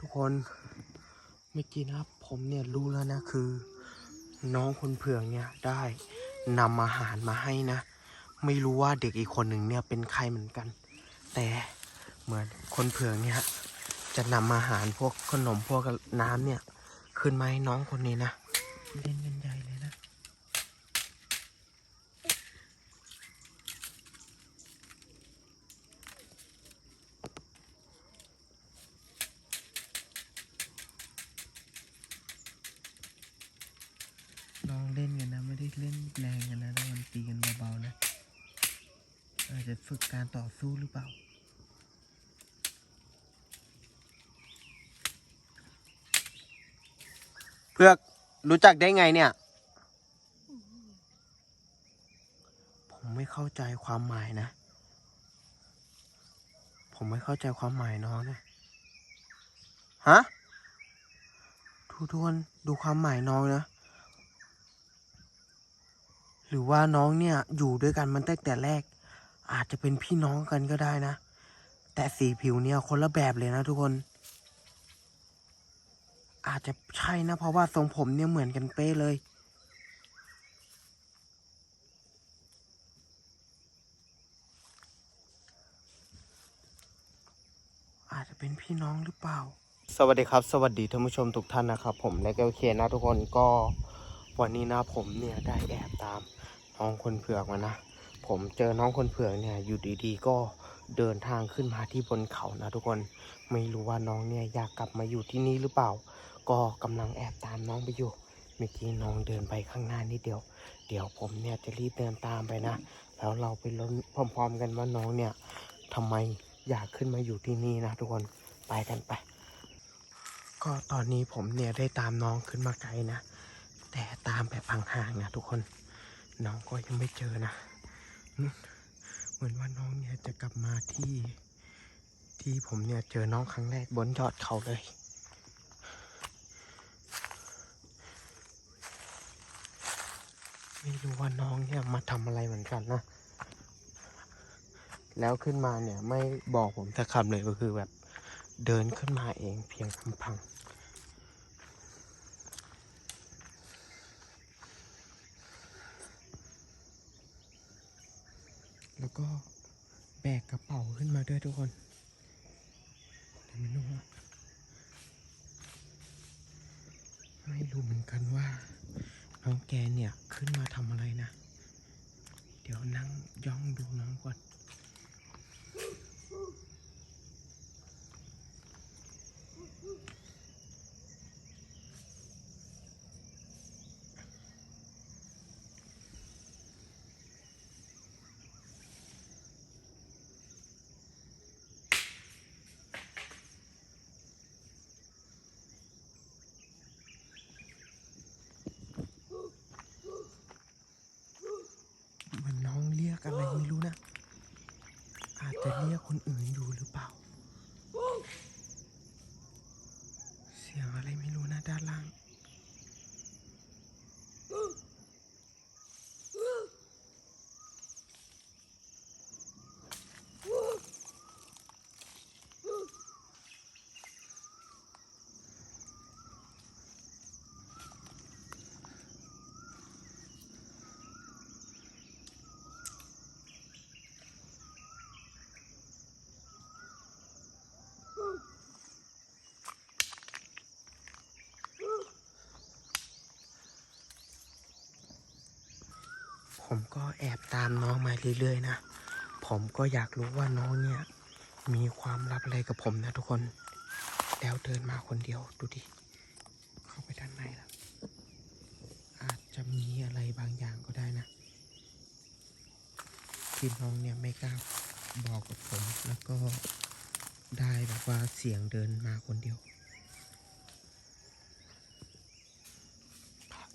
ทุกคนเมื่อกี้นะครับ ผมเนี่ยรู้แล้วนะคือ น้องคนเผือกเนี่ยได้นำอาหารมาให้นะ ไม่รู้ว่าเด็กอีกคนหนึ่งเนี่ยเป็นใครเหมือนกัน แต่เหมือนคนเผือกเนี่ยจะนำอาหารพวกขนมพวกน้ำเนี่ย ขึ้นมาให้น้องคนนี้นะ ฝึกการต่อสู้หรือเปล่า เพื่อกรู้จักได้ไงเนี่ย ผมไม่เข้าใจความหมายนะ ผมไม่เข้าใจความหมายน้องนะฮะทุกทวนดูความหมายน้องนะหรือว่าน้องเนี่ยอยู่ด้วยกันมันตั้งแต่แรก อาจจะเป็นพี่น้องกันก็ได้นะ แต่สีผิวเนี่ยคนละแบบเลยนะทุกคน อาจจะใช่นะ เพราะว่าทรงผมเนี่ยเหมือนกันเป๊ะเลย อาจจะเป็นพี่น้องหรือเปล่า สวัสดีครับ สวัสดีท่านผู้ชมทุกท่านนะครับ ผมและก็โอเคนะทุกคนก็วันนี้นะผมเนี่ยได้แอบตามน้องคนเผือกมานะ ผมเจอน้องคนเผือกเนี่ยอยู่ดีๆก็เดินทางขึ้นมาที่บนเขานะทุกคนไม่รู้ว่าน้องเนี่ยอยากกลับมาอยู่ที่นี่หรือเปล่า ก็กำลังแอบตามน้องไปอยู่เมื่อกี้น้องเดินไปข้างหน้านิดเดียว เดี๋ยวผมเนี่ยจะรีบเดินตามไปนะ แล้วเราไปลุ้นพร้อม ๆ กันว่าน้องเนี่ยทำไมอยากขึ้นมาอยู่ที่นี่นะทุกคนไปกันไป ก็ตอนนี้ผมเนี่ยได้ตามน้องขึ้นมาไกลนะ แต่ตามแบบห่างๆนะทุกคน น้องก็ยังไม่เจอนะ เหมือนว่าน้องเนี่ยจะกลับมาที่ ที่ผมเนี่ยเจอน้องครั้งแรกบนยอดเขาเลยไม่รู้ว่าน้องเนี่ยมาทำอะไรเหมือนกันนะ แล้วขึ้นมาเนี่ยไม่บอกผมสักคำเลยก็คือแบบเดินขึ้นมาเองเพียงลำพัง แล้วก็ แบกกระเป๋าขึ้นมาด้วยทุกคนแต่ไม่รู้ว่าไม่รู้เหมือนกันว่าน้องแกเนี่ยขึ้นมาทำอะไรนะ เดี๋ยวนั่งย่องดูน้องก่อน เหมันน้องเรียกอะไรไม่รู้นะ อาจ จะเรียกคนอื่นอยู่หรือเปล่า เสียงอะไรไม่รู้นะด้านล่าง ผมก็แอบตามน้องมาเรื่อยๆนะ ผมก็อยากรู้ว่าน้องเนี่ย มีความลับอะไรกับผมนะทุกคน แล้วเดินมาคนเดียวดูดิ เข้าไปด้านในแล้วอาจจะมีอะไรบางอย่างก็ได้นะ ที่น้องเนี่ยไม่กล้าบอกกับผมแล้วก็ได้แบบว่าเสียงเดินมาคนเดียว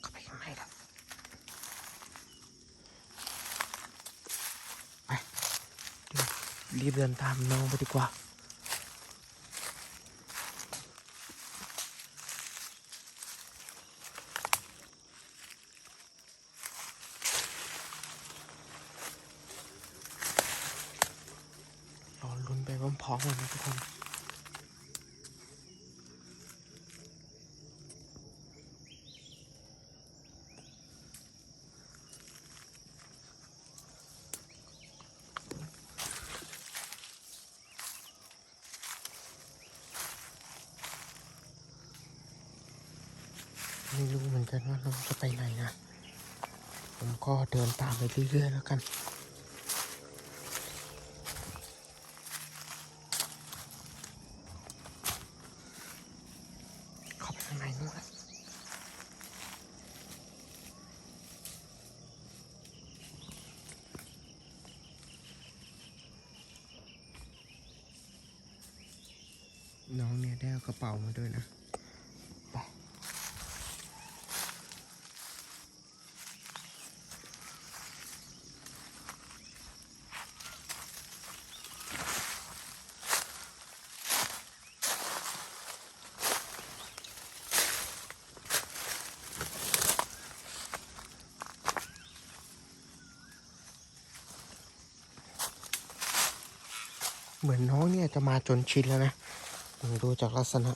เข้าไปข้างในแล้ว รีบเดินตามน้องไปดีกว่า รอลุ้นไปพร้อมๆกันนะทุกคน ไม่รู้เหมือนกันว่าน้องจะไปไหนนะ ผมก็เดิน ตามไปเรื่อยๆแล้วกันเข้าไปข้างในนู่นละน้องเนี่ยได้เอากระเป๋ามาด้วยนะ เหมือนน้องเนี่ยจะมาจนชินแล้วนะดูจากลักษณะ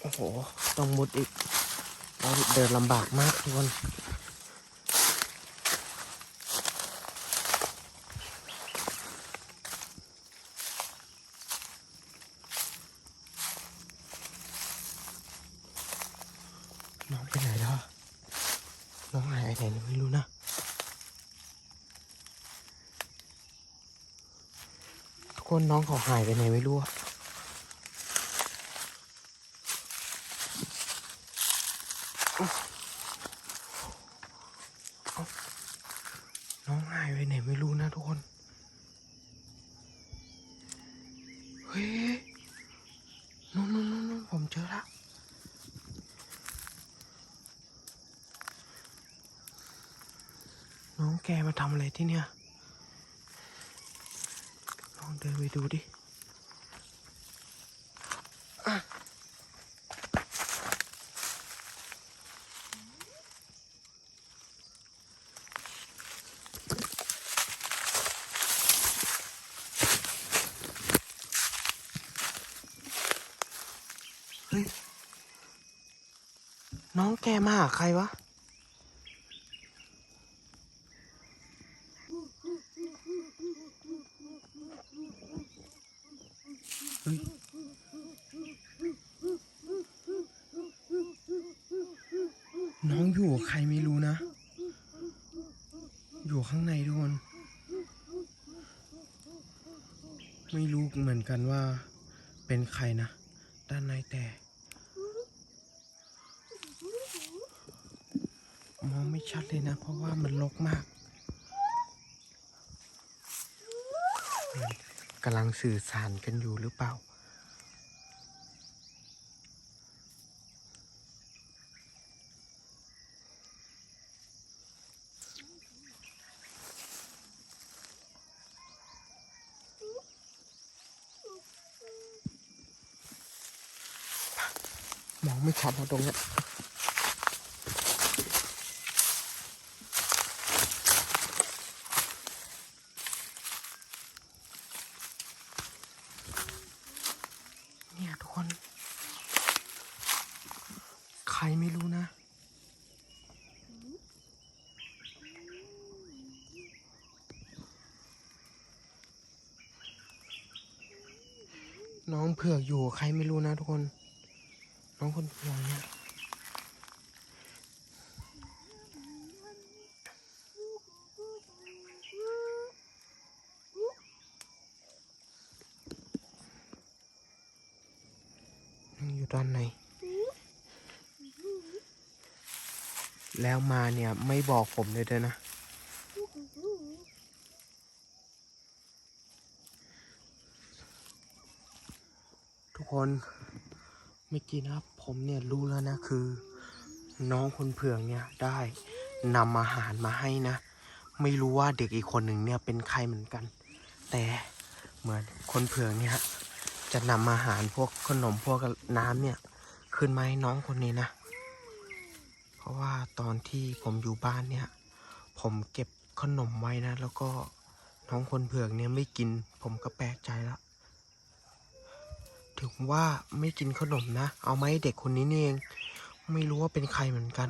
โอ้โห ต้องมุดอีกเราเดินลำบากมากทุกคนองไปไหนแล้วอะน้องหาย ไปไหนไม่รู้นะทุกคนน้องเขาหายไปไหนไม่รู้อะน้องหายไปไหนไม่รู้นะทุกคน เฮ้ยนู่นนู่นนู่นนู่นผมเจอแล้ว น้องแกมาทำอะไรที่เนี่ย ล องเดินไปดูดิเฮ้ยน้องแกมาหาใครวะ น้องอยู่กับใครไม่รู้นะ อยู่ข้างในทุกคน ไม่รู้เหมือนกันว่า เป็นใครนะ ด้านในแต่มองไม่ชัดเลยนะ เพราะว่ามันรกมากกำลังสื่อสารกันอยู่หรือเปล่า องไม่ชัดนะตรงเนี้ยเนี่ยทุกคน ใครไม่รู้นะน้องเผือกอยู่ใครไม่รู้นะทุกคน น้องคนเผือกเนี่ยอยู่ด้านใน แล้วมาเนี่ยไม่บอกผมเลยด้วยนะทุกคนเมื่อกี้นะครับ ผมเนี่ยรู้แล้วนะคือ น้องคนเผือกเนี่ยได้นำอาหารมาให้นะ ไม่รู้ว่าเด็กอีกคนหนึ่งเนี่ยเป็นใครเหมือนกัน แต่เหมือนคนเผือกเนี่ยจะนำอาหารพวกขนมพวกน้ำเนี่ย ขึ้นมาให้น้องคนนี้นะ เพราะว่าตอนที่ผมอยู่บ้านเนี่ย ผมเก็บขนมไว้นะ แล้วก็น้องคนเผือกเนี่ยไม่กิน ผมก็แปลกใจแล้ว ถึงว่าไม่กินขนมนะ เอามาให้เด็กคนนี้นี่เอง ไม่รู้ว่าเป็นใครเหมือนกัน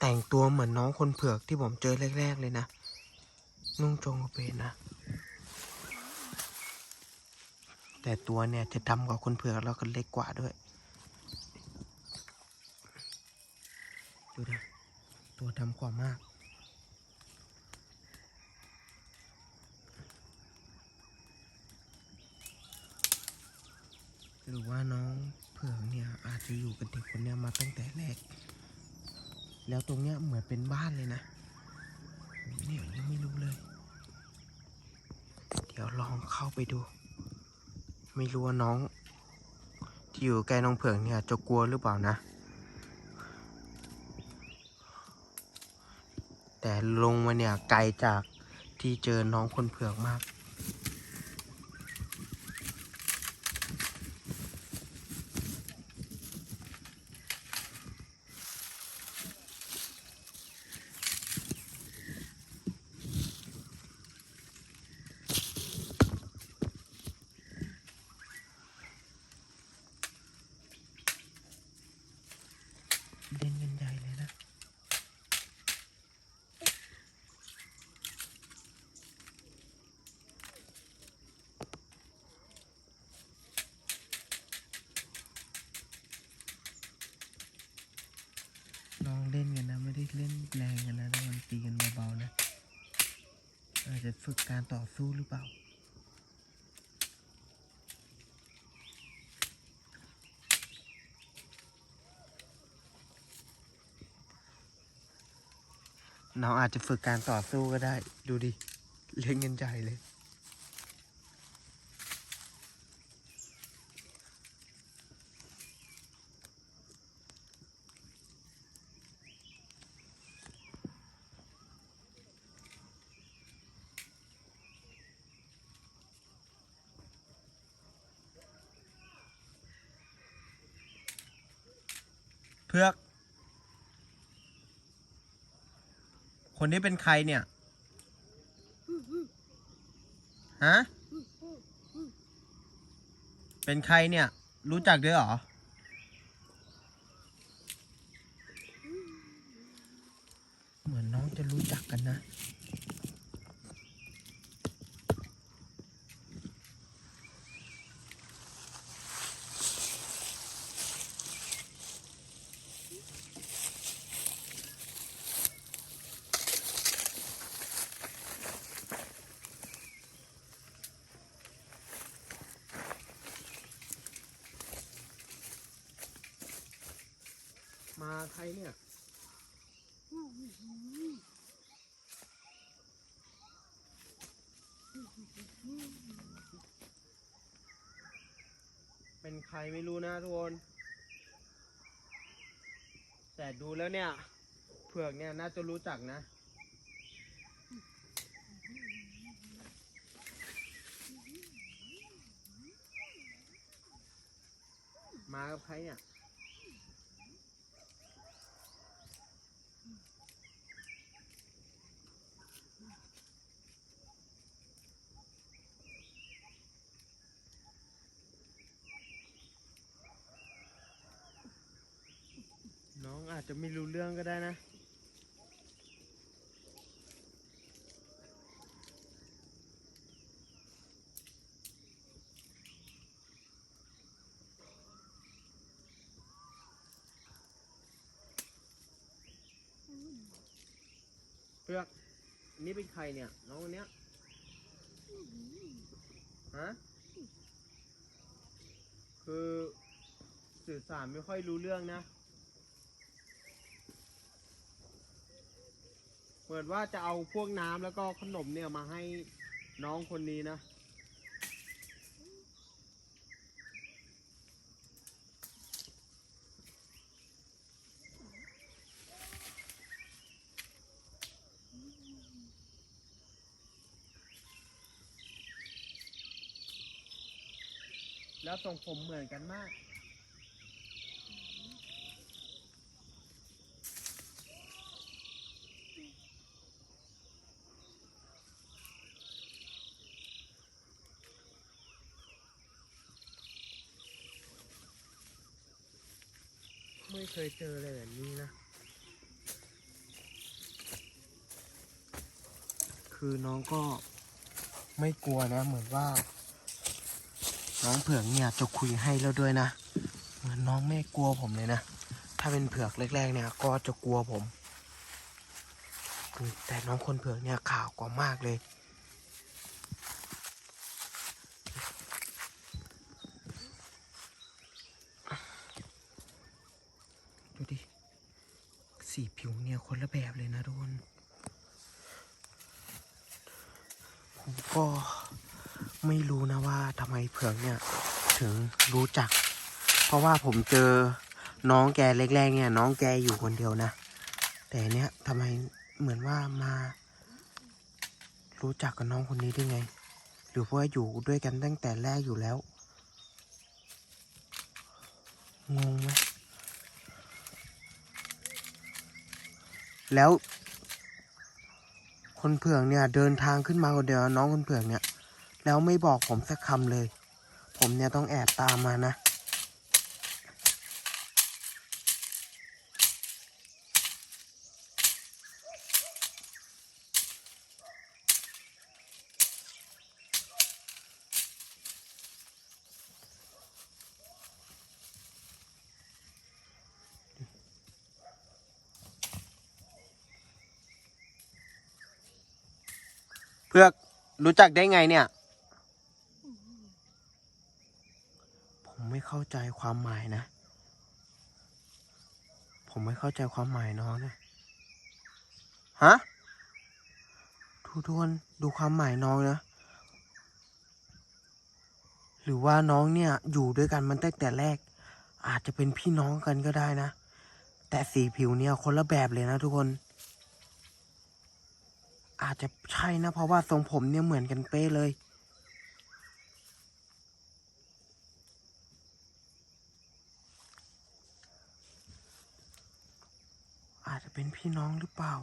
แต่งตัวเหมือนน้องคนเผือกที่ผมเจอแรก ๆ เลยนะ นุ่งโจงกระเบนนะ แต่ตัวเนี่ยจะดำกว่าคนเผือกแล้วก็เล็กกว่าด้วยดูดิตัวดำกว่ามาก หรือว่าน้องเผือกเนี่ยอาจจะอยู่กับเด็กคนเนี้ยมาตั้งแต่แรก แล้วตรงเนี้ยเหมือนเป็นบ้านเลยนะเนี่ยยังไม่รู้เลย เดี๋ยวลองเข้าไปดู ไม่รู้ว่าน้อง ที่อยู่ใกล้น้องเผือกเนี่ยจะกลัวหรือเปล่านะ แต่ลงมาเนี่ยไกลจากที่เจอน้องคนเผือกมาก เล่นกันใหญ่เลยนะ ลองเล่นกันนะ ไม่ได้เล่นแรงกันนะถ้ามันตีกันเบาๆนะ อาจจะฝึ การต่อสู้หรือเปล่า น้องอาจจะฝึกการต่อสู้ก็ได้ ดูดิ เล่นกันใจเลย เพือก คนนี้เป็นใครเนี่ย ฮะ เป็นใครเนี่ย รู้จักด้วยเหรอ เหมือนน้องจะรู้จักกันนะ มา ใครเนี่ยเป็นใครไม่รู้นะทุกคน แต่ดูแล้วเนี่ย เผือกเนี่ยน่าจะรู้จักนะ มากับใครเนี่ย จจะไม่รู้เรื่องก็ได้นะเพือกนนี่เป็นใครเนี่ย น้องคนเนี้ยฮะคือสื่อสารไม่ค่อยรู้เรื่องนะ เหมือนว่าจะเอาพวกน้ำแล้วก็ขนมเนี่ยมาให้น้องคนนี้นะ แล้วทรงผมเหมือนกันมาก เคยเจอเลยแบบนี้นะ คือน้องก็ไม่กลัวนะ เหมือนว่า น้องเผือกเนี่ยจะคุยให้แล้วด้วยนะ เหมือนน้องไม่กลัวผมเลยนะ ถ้าเป็นเผือกแรกๆเนี่ย ก็จะกลัวผม แต่น้องคนเผือกเนี่ยข่าวกว่ามากเลย ดูดิ สีผิวเนี่ยคนละแบบเลยนะทุกคน ผมก็ ไม่รู้นะว่าทำไมเผือกเนี่ย ถึงรู้จัก เพราะว่าผมเจอน้องแกเล็กๆเนี่ย น้องแกอยู่คนเดียวนะ แต่เนี้ยทำไมเหมือนว่ามา รู้จักกับน้องคนนี้ได้ไง หรือว่าอยู่ด้วยกันตั้งแต่แรกอยู่แล้ว งงไหมแล้ว คนเผือกเนี่ยเดินทางขึ้นมาคนเดียวน้องคนเผือกเนี่ย แล้วไม่บอกผมสักคำเลย ผมเนี่ยต้องแอบตามมานะ รู้จักได้ไงเนี่ย ผมไม่เข้าใจความหมายนะ ผมไม่เข้าใจความหมายน้องนะฮะทุกทวนดูความหมายน้องนะ หรือว่าน้องเนี่ยอยู่ด้วยกันมันตั้งแต่แรก อาจจะเป็นพี่น้องกันก็ได้นะ แต่สีผิวเนี่ยคนละแบบเลยนะทุกคน อาจจะใช่นะ เพราะว่าทรงผมเนี่ยเหมือนกันเป๊ะเลย อาจจะเป็นพี่น้องหรือเปล่า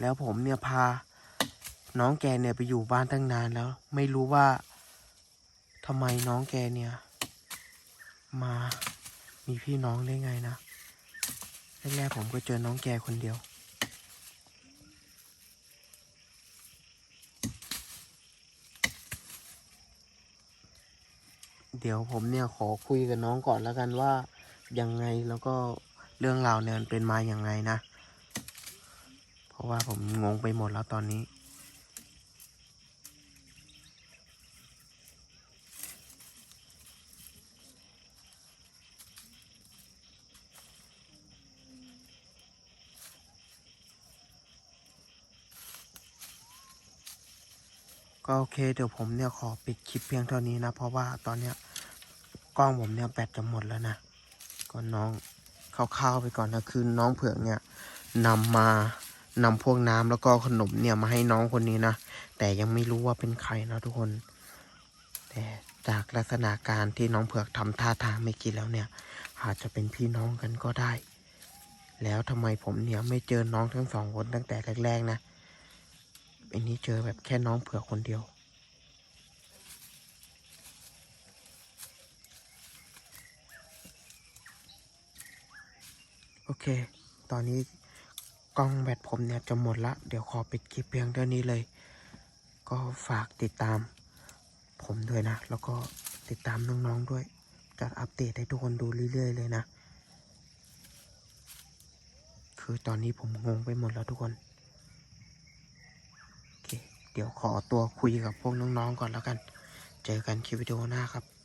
แล้วผมเนี่ยพา น้องแกเนี่ยไปอยู่บ้านตั้งนานแล้ว ไม่รู้ว่าทำไมน้องแกเนี่ย มามีพี่น้องได้ไงนะ แรกๆผมก็เจอน้องแกคนเดียว เดี๋ยวผมเนี่ยขอคุยกับน้องก่อนแล้วกันว่ายังไงแล้วก็เรื่องราวเนี่ยมันเป็นมาอย่างไงนะ เพราะว่าผมงงไปหมดแล้วตอนนี้ ก็โอเคเดี๋ยวผมเนี่ยขอปิดคลิปเพียงเท่านี้นะ เพราะว่าตอนเนี้ยกล้องผมเนี่ยแบตจะหมดแล้วนะก็น้องคร่าวๆไปก่อนนะคือน้องเผือกเนี่ยนำมานำพวกน้ำแล้วก็ขนมเนี่ยมาให้น้องคนนี้นะ แต่ยังไม่รู้ว่าเป็นใครนะทุกคน แต่จากลักษณะการที่น้องเผือกทำท่าทางไม่กินแล้วเนี่ย อาจจะเป็นพี่น้องกันก็ได้ แล้วทำไมผมเนี่ยไม่เจอน้องทั้งสองคนตั้งแต่แรกๆนะ อันนี้เจอแบบแค่น้องเผือกคนเดียว โอเค ตอนนี้กล้องแบตผมเนี่ยจะหมดละ เดี๋ยวขอปิดคลิปเพียงเท่านี้เลย ก็ฝากติดตามผมด้วยนะ แล้วก็ติดตามน้องๆด้วย จะอัปเดตให้ทุกคนดูเรื่อยๆเลยนะ คือตอนนี้ผมงงไปหมดแล้วทุกคน เดี๋ยวขอตัวคุยกับพวกน้องๆก่อนแล้วกัน เจอกันคลิปวิดีโอหน้าครับ